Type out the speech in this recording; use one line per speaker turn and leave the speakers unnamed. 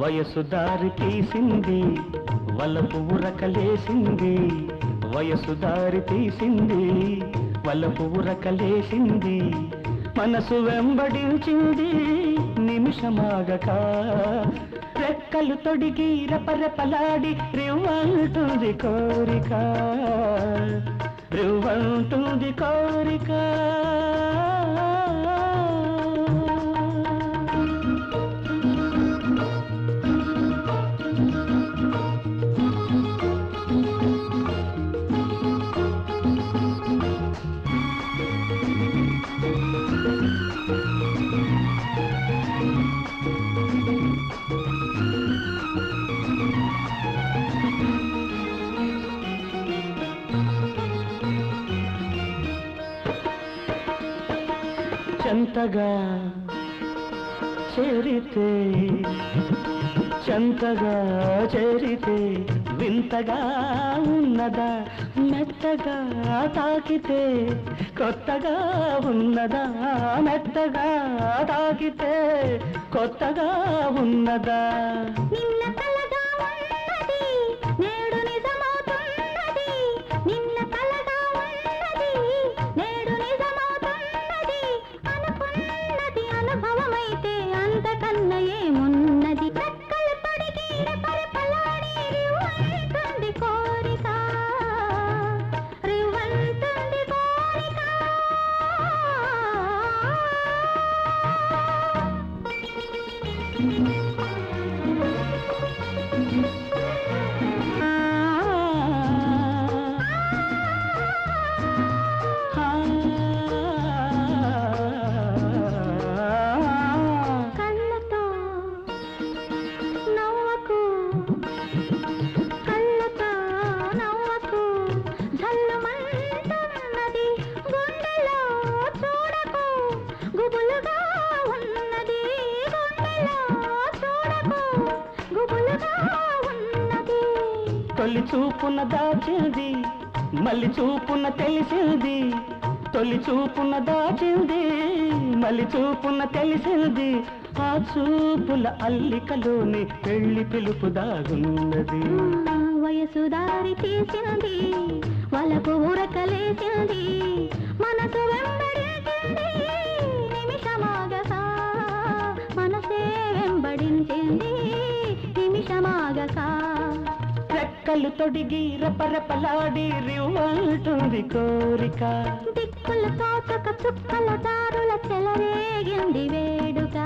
వయసు దారి తీసింది వలపు ఉరకలేసింది. వయసు దారి తీసింది వలపు ఉరకలేసింది. మనసు వెంబడించింది నిమిషమాగక. రెక్కలు తొడిగి రెపరెపలాడి రివ్వంటుంది కోరిక. రివ్వంటుంది కోరిక. చెంతగా చేరితే చెంతగా చేరితే వింతగా ఉన్నదా మెత్తగా తాకితే కొత్తగా ఉన్నదా మెత్తగా తాకితే కొత్తగా ఉన్నదా?
అనుభవమైతే అంతకన్నా ఏముంది? Thank you.
తొలి చూపున దాచింది మళ్ళీ చూపున తెలిసింది. తొలి చూపున దాచింది మళ్ళీ చూపున తెలిసింది. ఆ చూపుల అల్లికలోని పెళ్ళి పిలుపు దాగున్నది
వయసు దారి తీసింది వాళ్ళకు ఊరకలేసింది మనసు వెంబడించింది నిమిషమాగక మనసే వెంబడించింది నిమిషమాగసా.
రెక్కలు తొడిగి రపరపలాడి రివ్వంటుంది కోరిక.
దిక్కులు తోచక చుక్కల దారుల చెలరేగింది వేడుక.